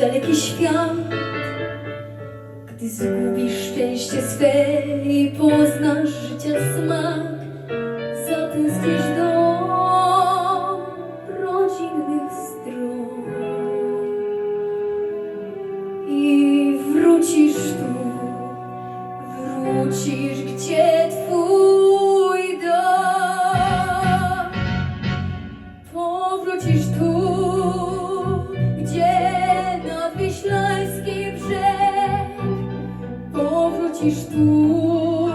daleki świat. Gdy zgubisz szczęście swe i poznasz życia smak, zatęsknisz do rodzinnych stron i wrócisz tu, wrócisz gdzie twój dom. Powrócisz tu, Powrócisz tu,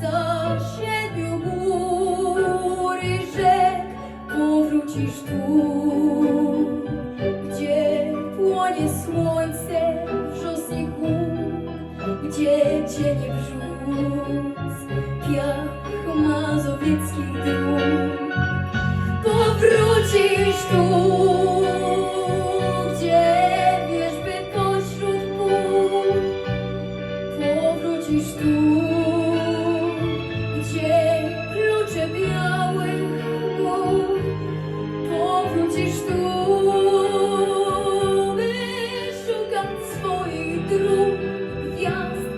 za siedmiu gór i rzek. Powrócisz tu, dróg, gwiazd,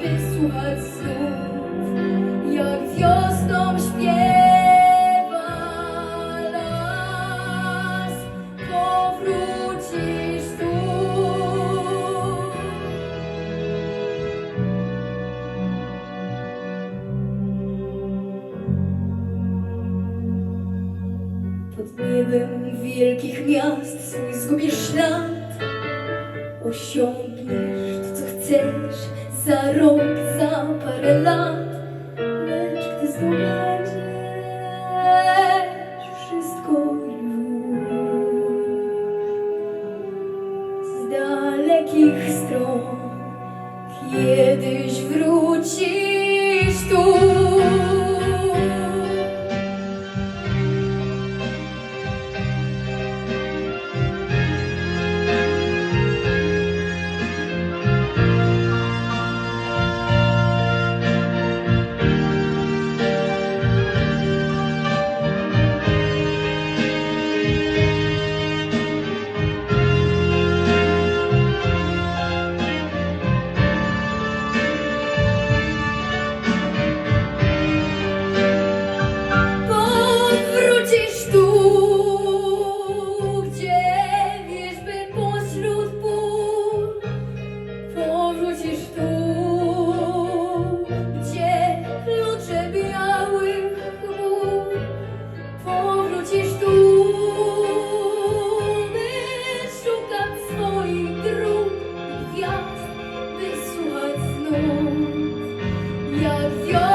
by słuchać słów, jak wiosną śpiewa las. Powrócisz tu. Pod niebem wielkich miast swój zgubisz ślad Osiągniesz za rok, za parę lat Lecz gdy zdobędziesz wszystko już Z dalekich stron Kiedyś wrócisz tu canción.